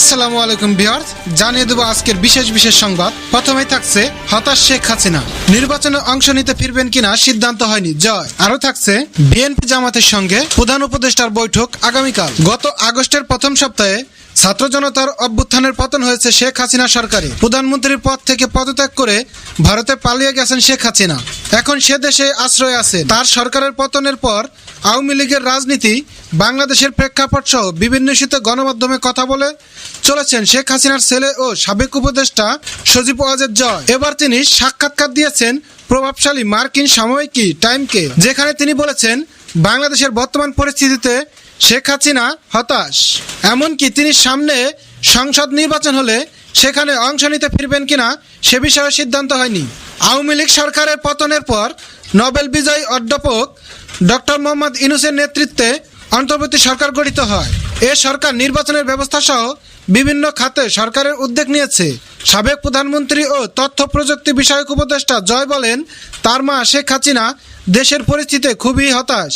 আসসালামু আলাইকুম বিহার্স জানিয়ে দেবো আজকের বিশেষ বিশেষ সংবাদ। প্রথমেই থাকছে হতাশ শেখ হাসিনা। নির্বাচনে অংশ নিতে ফিরবেন কিনা সিদ্ধান্ত হয়নি। জয়। আরও থাকছে, বিএনপি জামাতের সঙ্গে প্রধান উপদেষ্টার বৈঠক আগামীকাল। গত আগস্টের প্রথম সপ্তাহে ছাত্র জনতার অভ্যুত্থানের পতন হয়েছে শেখ হাসিনা সরকারে প্রধানমন্ত্রীর পদ থেকে পদত্যাগ করে ভারতে পালিয়ে গেছেন শেখ হাসিনা। এখন সে দেশে আশ্রয় আছে। তার সরকারের পতনের পর আওয়ামী লীগের রাজনীতি বাংলাদেশের প্রেক্ষাপট সহ বিভিন্ন ইস্যুতে গণমাধ্যমে কথা বলে চলেছেন শেখ হাসিনার ছেলে ও সাবেক উপদেষ্টা সজীব ওয়াজেদ জয়। এবার তিনি সাক্ষাৎকার দিয়েছেন প্রভাবশালী মার্কিন সাময়িকী টাইমকে, যেখানে তিনি বলেছেন, বাংলাদেশের বর্তমান পরিস্থিতিতে শেখ হাসিনা হতাশ। এমনকি তিনি সামনে সংসদ নির্বাচন হলে সেখানে অংশ নিতে ফিরবেন কিনা সে বিষয়ে সিদ্ধান্ত হয়নি। আওয়ামী লীগ সরকারের পতনের পর নোবেল বিজয়ী অধ্যাপক ডক্টর মোহাম্মদ ইনুসের নেতৃত্বে অন্তর্বর্তী সরকার গঠিত হয়। এ সরকার নির্বাচনের ব্যবস্থা সহ বিভিন্ন খাতে সরকারের উদ্যোগ নিয়েছে। সাবেক প্রধানমন্ত্রী ও তথ্য প্রযুক্তি বিষয়ক উপদেষ্টা জয় বলেন, তার মা শেখ হাসিনা দেশের পরিস্থিতিতে খুবই হতাশ,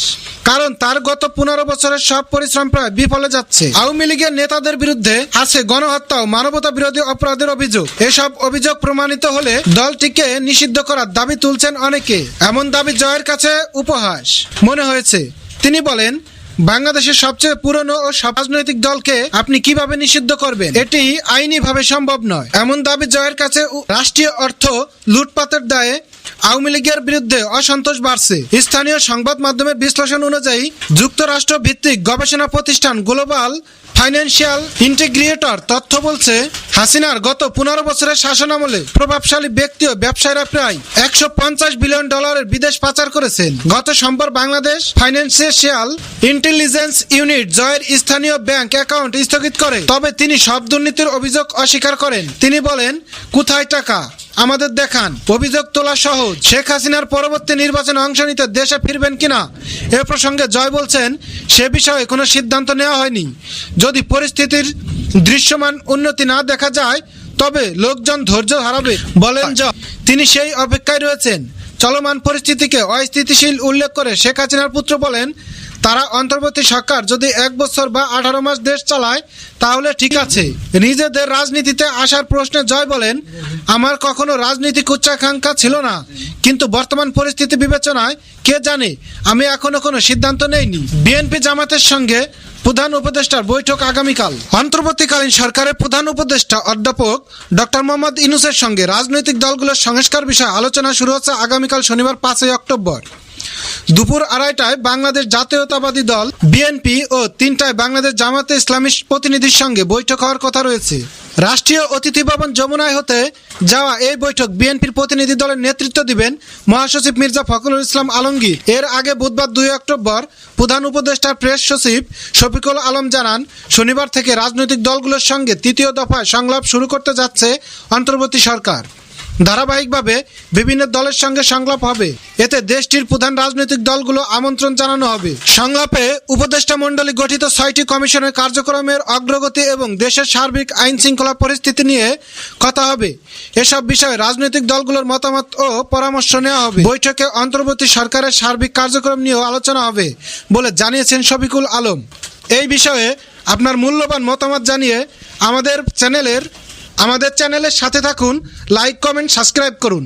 কারণ তার গত পনেরো বছরের সব পরিশ্রম প্রায় বিফলে যাচ্ছে। আওয়ামী লীগের নেতাদের বিরুদ্ধে আছে গণহত্যা ও মানবতা বিরোধী অপরাধের অভিযোগ। এসব অভিযোগ প্রমাণিত হলে দলটিকে নিষিদ্ধ করার দাবি তুলছেন অনেকে। এমন দাবি জয়ের কাছে উপহাস। মনে হয়েছে, তিনি বলেন বাংলাদেশের সবচেয়ে পুরনো ও রাজনৈতিক দলকে আপনি কীভাবে নিষিদ্ধ করবেন? এটি আইনিভাবে সম্ভব নয়। এমন দাবি জয়ের কাছে রাষ্ট্রীয় অর্থ লুটপাতের দায়ে আওয়ামী লীগের বিরুদ্ধে অসন্তোষ বাড়ছে। স্থানীয় সংবাদ মাধ্যমের বিশ্লেষণ অনুযায়ী, যুক্তরাষ্ট্র ভিত্তিক গবেষণা প্রতিষ্ঠান গ্লোবাল ফাইন্যান্সিয়াল ইন্টিগ্রিয়েটর তথ্য বলছে, হাসিনার গত পনেরো বছরের শাসনামলে প্রভাবশালী ব্যক্তি ও ব্যবসায়ীরা প্রায় একশো পঞ্চাশ বিলিয়ন ডলারের বিদেশ পাচার করেছেন। গত সোমবার বাংলাদেশ ফাইন্যান্সিয়াল ইন্টেলিজেন্স ইউনিট জয়ের স্থানীয় ব্যাংক অ্যাকাউন্ট স্থগিত করে। তবে তিনি সব দুর্নীতির অভিযোগ অস্বীকার করেন। তিনি বলেন, কোথায় টাকা? আমাদের দেখান। অভিযোগ তোলা সহজ। শেখ হাসিনার পরবর্তী নির্বাচনে অংশ নিতে দেশে ফিরবেন কিনা, এ প্রসঙ্গে জয় বলছেন, সে বিষয়ে কোনো সিদ্ধান্ত নেওয়া হয়নি। যদি পরিস্থিতির দৃশ্যমান উন্নতি না দেখা যায়, তবে লোকজন ধৈর্য হারাবে। বলেন জয়। তিনি সেই অপেক্ষায় রয়েছেন। চলমান পরিস্থিতিকে অস্থিতিশীল উল্লেখ করে শেখ হাসিনার পুত্র বলেন তারা অন্তর্বর্তী সরকার যদি এক বছর বা আঠারো মাস দেশ চালায়, তাহলে ঠিক আছে। নিজেদের রাজনীতিতে আসার প্রশ্নে জয় বলেন, আমার কখনো রাজনৈতিক উচ্চাকাঙ্ক্ষা ছিল না। কিন্তু বর্তমান পরিস্থিতি বিবেচনায়, কে জানে, আমি এখনও কোনো সিদ্ধান্ত নেইনি। বিএনপি জামাতের সঙ্গে প্রধান উপদেষ্টার বৈঠক আগামীকাল। অন্তর্বর্তীকালীন সরকারের প্রধান উপদেষ্টা অধ্যাপক ডক্টর মোহাম্মদ ইনুসের সঙ্গে রাজনৈতিক দলগুলোর সংস্কার বিষয়ে আলোচনা শুরু হচ্ছে আগামীকাল শনিবার পাঁচই অক্টোবর। দুপুর আড়াইটায় বাংলাদেশ জাতীয়তাবাদী দল, বিএনপি ও তিনটায় বাংলাদেশ জামাতে ইসলামী প্রতিনিধির সঙ্গে বৈঠক হওয়ার কথা রয়েছে। রাষ্ট্রীয় অতিথি ভবন যমুনায় হতে যাওয়া এই বৈঠক বিএনপির প্রতিনিধি দলের নেতৃত্ব দিবেন মহাসচিব মির্জা ফখরুল ইসলাম আলমগীর। এর আগে বুধবার দুই অক্টোবর প্রধান উপদেষ্টার প্রেস সচিব শফিকুল আলম জানান, শনিবার থেকে রাজনৈতিক দলগুলোর সঙ্গে তৃতীয় দফায় সংলাপ শুরু করতে যাচ্ছে অন্তর্বর্তী সরকার। ধারাবাহিকভাবে বিভিন্ন দলের সঙ্গে সংলাপ হবে। এতে দেশটির প্রধান রাজনৈতিক দলগুলো আমন্ত্রণ জানানো হবে। সংলাপে উপদেষ্টা মণ্ডলী গঠিত ছয়টি কমিশনের কার্যক্রমের অগ্রগতি এবং দেশের সার্বিক আইন শৃঙ্খলা পরিস্থিতি নিয়ে কথা হবে। এসব বিষয়ে রাজনৈতিক দলগুলোর মতামত ও পরামর্শ নেওয়া হবে। বৈঠকে অন্তর্বর্তী সরকারের সার্বিক কার্যক্রম নিয়েও আলোচনা হবে বলে জানিয়েছেন শফিকুল আলম। এই বিষয়ে আপনার মূল্যবান মতামত জানিয়ে আমাদের চ্যানেলের আমাদের চ্যানেলের সাথে থাকুন লাইক কমেন্ট সাবস্ক্রাইব করুন।